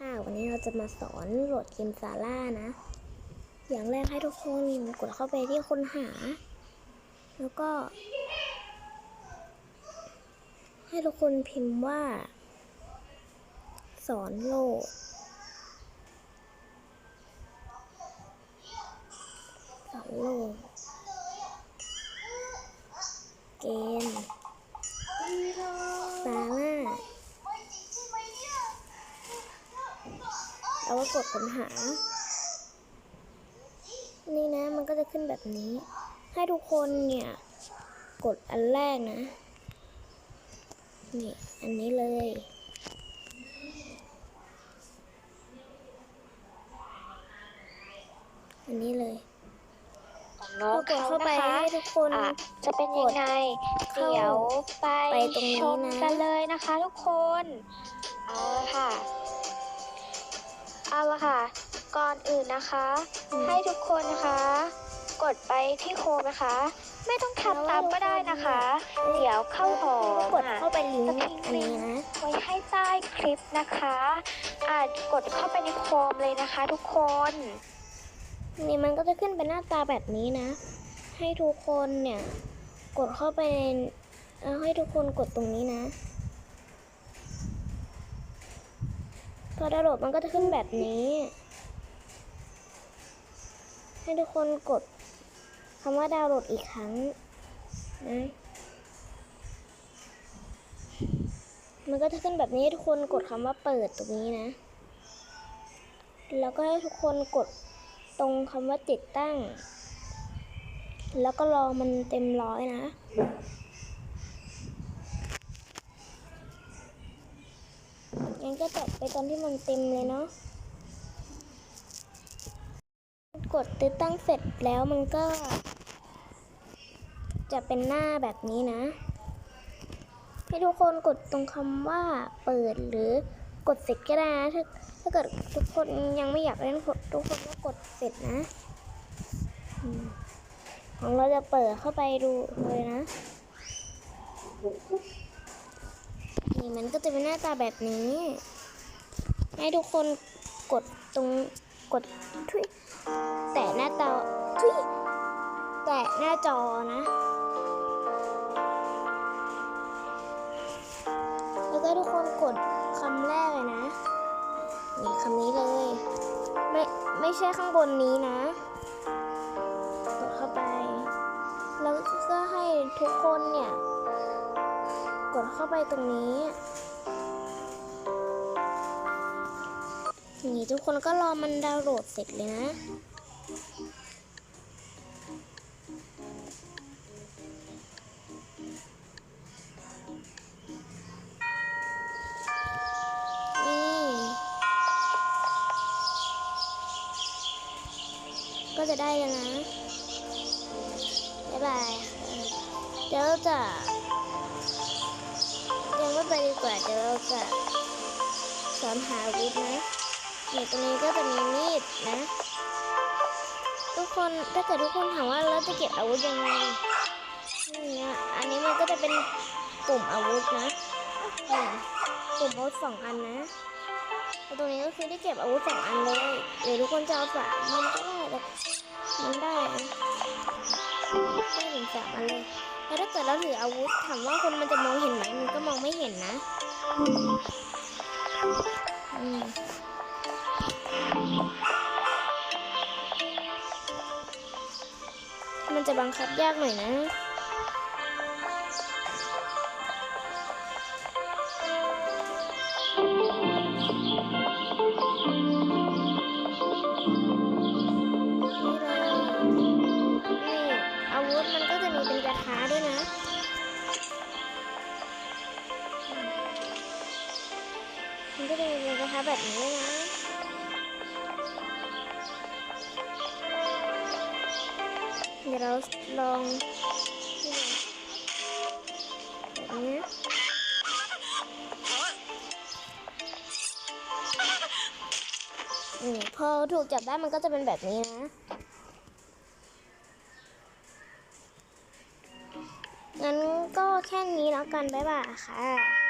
ค่ะ วันนี้เราจะมาสอนโหลดเกมซาร่านะ อย่างแรกให้ทุกคนกดเข้าไปที่ค้นหา แล้วก็ ให้ทุกคนพิมพ์ว่า สอนโหลด แล้วก็กดค้นหา นี่นะมันก็จะขึ้นแบบนี้ ให้ทุกคนเนี่ย กดอันแรกนะ นี่ อันนี้เลยอันนี้เลยของน้องเขาเข้าไปนะคะให้ทุกคนอะจะเป็นยังไงเข้าเดี๋ยวไปไปตรงนี้ชมนะกันเลยนะคะทุกคน เอาละค่ะ เอาละค่ะ ก่อนอื่นนะคะอืมให้ทุกคนนะคะ กดไปที่โคมนะคะ ไม่ต้องทำตามก็ได้นะคะ เดี๋ยวเข้าหอมกดอะเข้าไปลิงจะก์ทิ้งอันนี้นะไว้ให้ใต้คลิปนะคะอาจกดเข้าไปในโคมเลยนะคะ ทุกคน นี่มันก็จะขึ้นเป็นหน้าตาแบบนี้นะ ให้ทุกคนเนี่ย กดเข้าไปในเอาให้ทุกคนกดตรงนี้นะ พอดาวน์โหลดมันก็จะขึ้นแบบนี้ ให้ทุกคนกดคำว่าดาวน์โหลดอีกครั้งนะมันก็จะขึ้นแบบนี้ทุกคนกดคำว่าเปิดตรงนี้นะ แล้วก็ให้ทุกคนกดตรงคำว่าติดตั้ง แล้วก็รอมันเต็มร้อยนะ งั้นก็จัดไปตอนที่มันเต็มเลยเนาะ กดติดตั้งเสร็จแล้วมันก็ จะเป็นหน้าแบบนี้นะ ให้ทุกคนกดตรงคำว่าเปิดหรือกดเสร็จก็ได้นะถ้าถ้าเกิดทุกคนยังไม่อยากเล่นทุกคนก็กดเสร็จนะ ของเราจะเปิดเข้าไปดูเลยนะ นี่มันก็จะเป็นหน้าตาแบบนี้ ให้ทุกคนกดตรงกดทุยแตะหน้าจอทุยแตะหน้าจอนะ แล้วก็ทุกคนกดคำแรกเลยนะ นี่คำนี้เลย ไม่ไม่ใช่ข้างบนนี้นะ กดเข้าไป แล้วก็ให้ทุกคนเนี่ย กดเข้าไปตรงนี้นี่ทุกคนก็รอมันดาวน์โหลดเสร็จเลยนะนี่ก็จะได้แล้วนะ บ๊ายบาย เดี๋ยวเราจะ ไม่ไปดีกว่าเดี๋ยวเราจะสอนหาอาวุธนะนี่ตรงนี้ก็จะมีมีดนะ ทุกคนถ้าเกิดทุกคนถามว่าเราจะเก็บอาวุธยังไงนี่นะอันนี้มันก็จะเป็นปุ่มอาวุธนะปุ่มอาวุธสองอันนะแล้วตรงนี้ก็คือที่เก็บอาวุธสองอันเลยหรือทุกคนจะเอาสามมันก็ได้แต่มันได้นะได้ถึงสามอัน แล้วถืออาวุธถามว่าคนมันจะมองเห็นไหมมันก็มองไม่เห็นนะอืมมันจะบังคับยากหน่อยนะ แบบนี้นะ เดี๋ยวเราลองนี่นะแบบนี้นะอืมพอถูกจับได้มันก็จะเป็นแบบนี้นะงั้นก็แค่นี้แล้วกัน บ๊ายบายค่ะ